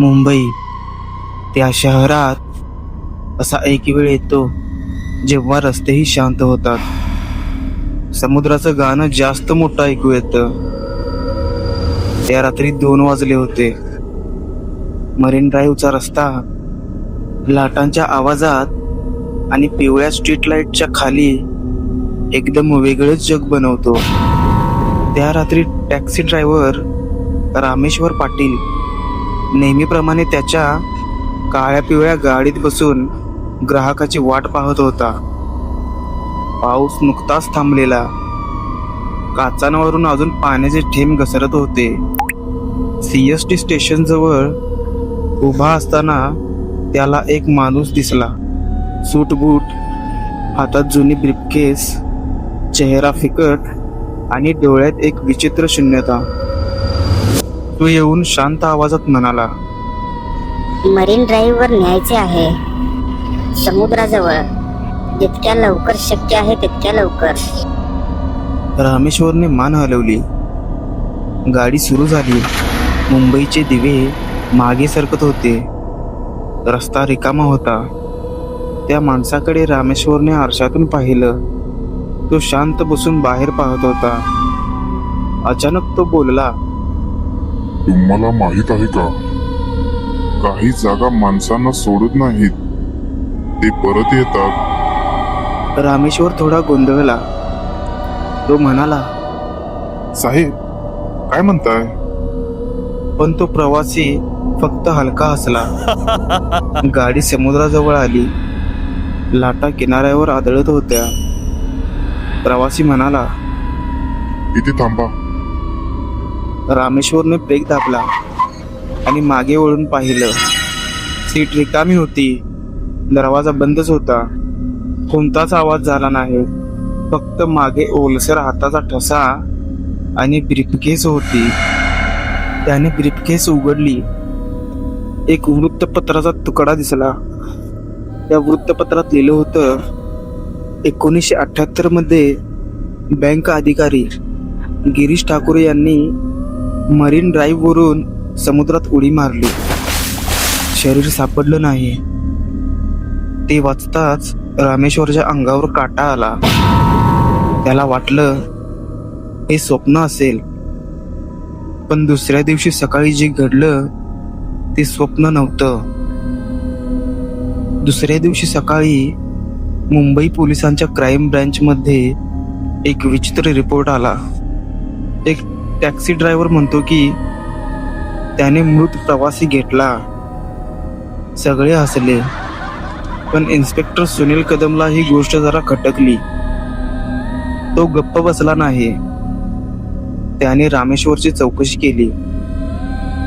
मुंबई. त्या शहरात असा एक वेळ येतो जेव्हा रस्तेही शांत होतात. समुद्राचं गाणं जास्त मोठं ऐकू येतं. त्या रात्री दोन वाजले होते. मरीन ड्राईव्हचा रस्ता लाटांच्या आवाजात आणि पिवळ्या स्ट्रीट लाईटच्या खाली एकदम वेगळंच जग बनवतो. त्या रात्री टॅक्सी ड्रायव्हर रामेश्वर पाटील नेहमीप्रमाणे त्याच्या काळ्या पिवळ्या गाडीत बसून ग्राहकाची वाट पाहत होता. पाऊस नुकताच थांबलेला. काचांवरून अजून पाण्याचे थेंब घसरत होते. सी एस स्टेशन जवळ उभा असताना त्याला एक माणूस दिसला. सूट बूट हातात जुनी ब्रिफकेस चेहरा फिकट आणि डोळ्यात एक विचित्र शून्यता. तो येऊन शांत आवाजात म्हणाला मरीन ड्राईव्ह वर न्यायचे आहे. समुद्राजवळ. जितक्या लवकर शक्य आहे तितक्या लवकर. रामेश्वरने मान हलवली. गाडी सुरू झाली. मुंबईचे दिवे मागे सरकत होते. रस्ता रिकामा होता. त्या माणसाकडे रामेश्वरने आरशातून पाहिलं. तो शांत बसून बाहेर पाहत होता. अचानक तो बोलला तुम्हाला माहीत आहे का? काही जागा माणसांना सोडत नाहीत. ते परत येतात. रामेश्वर थोडा गोंधळला. तो म्हणाला साहेब काय म्हणताय? पण तो प्रवासी फक्त हलका हसला. गाडी समुद्राजवळ आली. लाटा किनाऱ्यावर आदळत होत्या. प्रवासी म्हणाला इथे थांबा. रामेश्वरने ब्रेक दाबला आणि मागे वळून पाहिलं. सीट रिकामी होती. दरवाजा बंदच होता. कोणताच आवाज झाला नाही. फक्त मागे ओलसर हाताचा ठसा आणि ब्रीफकेस होती. त्याने ब्रीफकेस उघडली. एक वृत्तपत्राचा तुकडा दिसला. त्या वृत्तपत्रात लिहिलं होतं एकोणीसशे अठ्ठ्याहत्तरमध्ये बँक अधिकारी गिरीश ठाकूर यांनी मरीन ड्राईव्हवरून समुद्रात उडी मारली. शरीर सापडलं नाही. ते वाचताच रामेश्वरच्या अंगावर काटा आला. त्याला वाटलं हे स्वप्न असेल. पण दुसऱ्या दिवशी सकाळी जे घडलं ते स्वप्न नव्हतं. दुसऱ्या दिवशी सकाळी मुंबई पोलिसांच्या क्राईम ब्रँचमध्ये एक विचित्र रिपोर्ट आला. एक टॅक्सी ड्रायव्हर म्हणतो की त्याने मृत प्रवासी घेतला. सगळे हसले. पण इन्स्पेक्टर सुनील कदमला ही गोष्ट जरा खटकली. तो गप्प बसला नाही. त्याने रामेश्वरची चौकशी केली.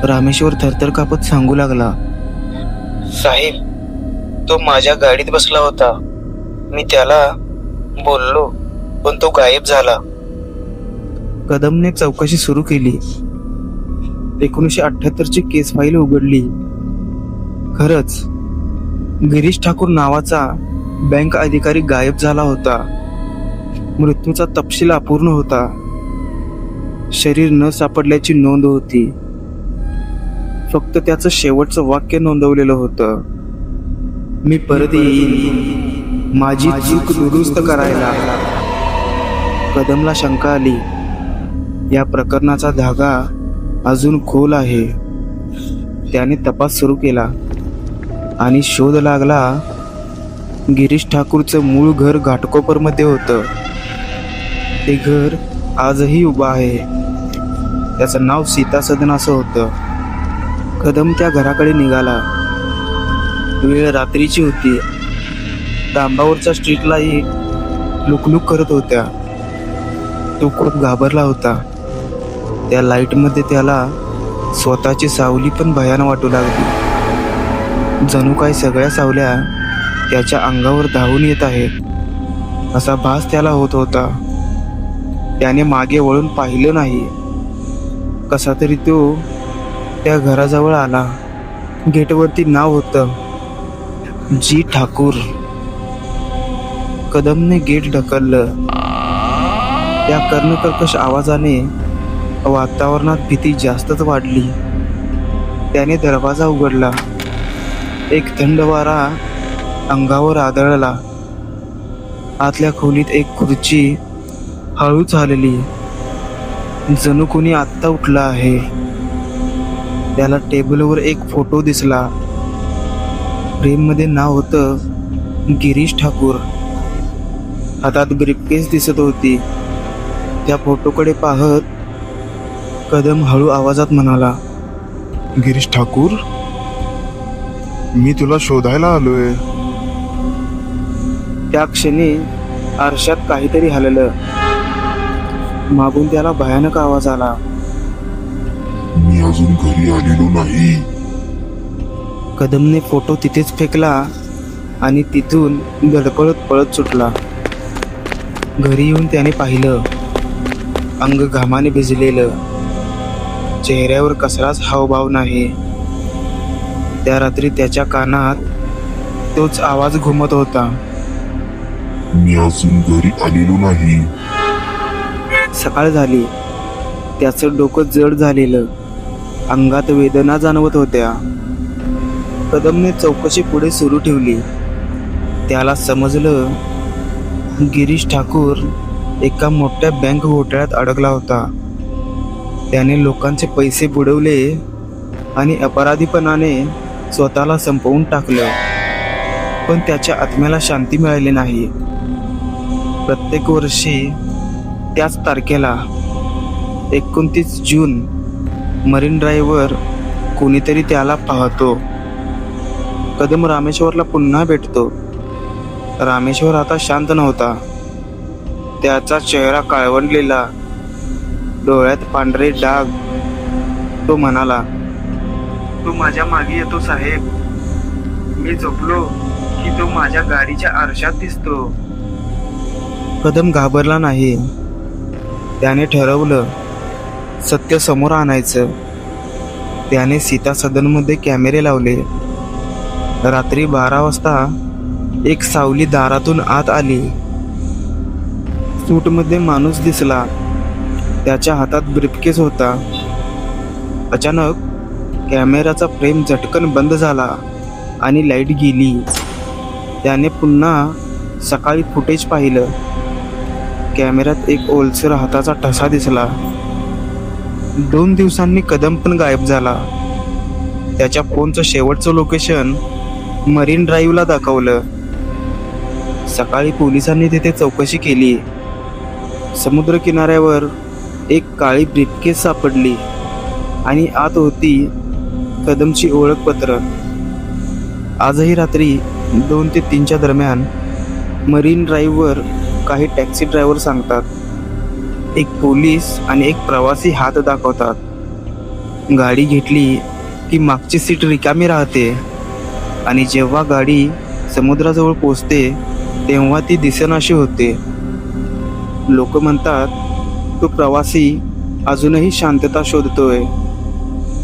रामेश्वर थरथर कापत सांगू लागला साहेब तो माझ्या गाडीत बसला होता. मी त्याला बोललो पण तो गायब झाला. कदमने चौकशी सुरू केली. एकोणीसशे अठ्ठ्याहत्तरची केस फाईल उघडली. खरंच गिरीश ठाकूर नावाचा बँक अधिकारी गायब झाला होता. मृत्यूचा तपशील अपूर्ण होता. शरीर न सापडल्याची नोंद होती. फक्त त्याचं शेवटचं वाक्य नोंदवलेलं होतं. मी परत येईन. माझी चूक दुरुस्त करायला. कदमला शंका आली. या प्रकरणाचा धागा अजून खोल आहे. त्याने तपास सुरू केला आणि शोध लागला गिरीश ठाकूरचं मूळ घर घाटकोपरमध्ये होतं. ते घर आजही उभं आहे. त्याचं नाव सीता सदन असं होतं. कदम त्या घराकडे निघाला. वेळ रात्रीची होती. डांबावरच्या स्ट्रीटलाही लुकलुक करत होत्या. तो खूप घाबरला होता. त्या लाईटमध्ये त्याला स्वतःची सावली पण भयान वाटू लागली. जणू काय सगळ्या सावल्या त्याच्या अंगावर धावून येत आहेत. असा भास त्याला होत होता. त्याने मागे वळून पाहिलं नाही. कसा तरी तो त्या घराजवळ आला. गेटवरती नाव होतं जी ठाकूर. कदमने गेट ढकललं. त्या कर्णकर्कश आवाजाने वातावरणात भीती जास्तच वाढली. त्याने दरवाजा उघडला. एक थंड वारा अंगावर आदळला. आतल्या खोलीत एक खुर्ची हळू झालेली जणू कोणी आत्ता उठला आहे. त्याला टेबलवर एक फोटो दिसला. फ्रेममध्ये नाव होतं गिरीश ठाकूर. हातात ब्रिफकेस दिसत होती. त्या फोटोकडे पाहत कदम हळू आवाजात म्हणाला गिरीश ठाकूर मी तुला शोधायला आलोय. त्या क्षणी आरशात काहीतरी हललं. मागून त्याला भयानक आवाज आला. मी अजून घरी आलेलो नाही. कदमने फोटो तिथेच फेकला आणि तिथून धडपडत पळत सुटला. घरी येऊन त्याने पाहिलं अंग घामाने भिजलेलं. चेहऱ्यावर कसलाच हावभाव नाही. त्या रात्री त्याच्या कानात तोच आवाज घुमत होता. मी अजून घरी आलेलो नाही. सकाळ झाली. त्याचं डोकं जड झालेलं. अंगात वेदना जाणवत होत्या. कदमने चौकशी पुढे सुरू ठेवली. त्याला समजलं गिरीश ठाकूर एका मोठ्या बँक घोटाळ्यात अडकला होता. त्याने लोकांचे पैसे बुडवले आणि अपराधीपणाने स्वतःला संपवून टाकलं. पण त्याच्या आत्म्याला शांती मिळाली नाही. प्रत्येक वर्षी त्याच तारखेला एकोणतीस जून मरीन ड्राईव्हवर कोणीतरी त्याला पाहतो. कदम रामेश्वरला पुन्हा भेटतो. रामेश्वर आता शांत नव्हता. त्याचा चेहरा काळवंडलेला डोळ्यात पांढरे डाग. तो म्हणाला तो माझ्या मागे येतो साहेब. मी झोपलो की तो माझ्या गाडीच्या आरशात दिसतो. कदम घाबरला नाही. त्याने ठरवलं सत्य समोर आणायचं. त्याने सीता सदनमध्ये कॅमेरे लावले. रात्री बारा वाजता एक सावली दारातून आत आली. सूटमध्ये माणूस दिसला. त्याच्या हातात ब्रिफकेस होता. अचानक कॅमेराचा फ्रेम झटकन बंद झाला आणि लाइट गेली. त्याने पुन्हा सकाळी फुटेज पाहिलं. कॅमेऱ्यात एक ओलसर हाताचा ठसा दिसला. दोन दिवसांनी कदम पण गायब झाला. त्याच्या फोनचं शेवटचं लोकेशन मरीन ड्राईव्हला दाखवलं. सकाळी पोलिसांनी तिथे चौकशी केली. समुद्र किनाऱ्यावर एक काळी ब्रीफकेस सापडली आणि आत होती कदमची ओळखपत्र आजही रात्री दोन ते तीनच्या दरम्यान मरीन ड्राईव्हवर काही टॅक्सी ड्रायव्हर सांगतात. एक पोलीस आणि एक प्रवासी हात दाखवतात. गाडी घेतली की मागची सीट रिकामी राहते आणि जेव्हा गाडी समुद्राजवळ पोचते तेव्हा ती दिसेनाशी होते. लोक म्हणतात तो प्रवासी अजूनही शांतता शोधतोय.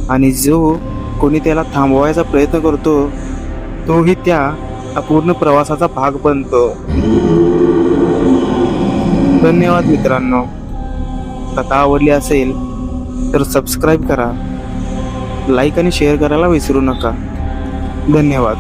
आणि जो कोणी त्याला थांबवायचा प्रयत्न करतो तोही त्या अपूर्ण प्रवासाचा भाग बनतो. धन्यवाद मित्रांनो. कथा आवडली असेल तर सबस्क्राईब करा. लाईक आणि शेअर करायला विसरू नका. धन्यवाद.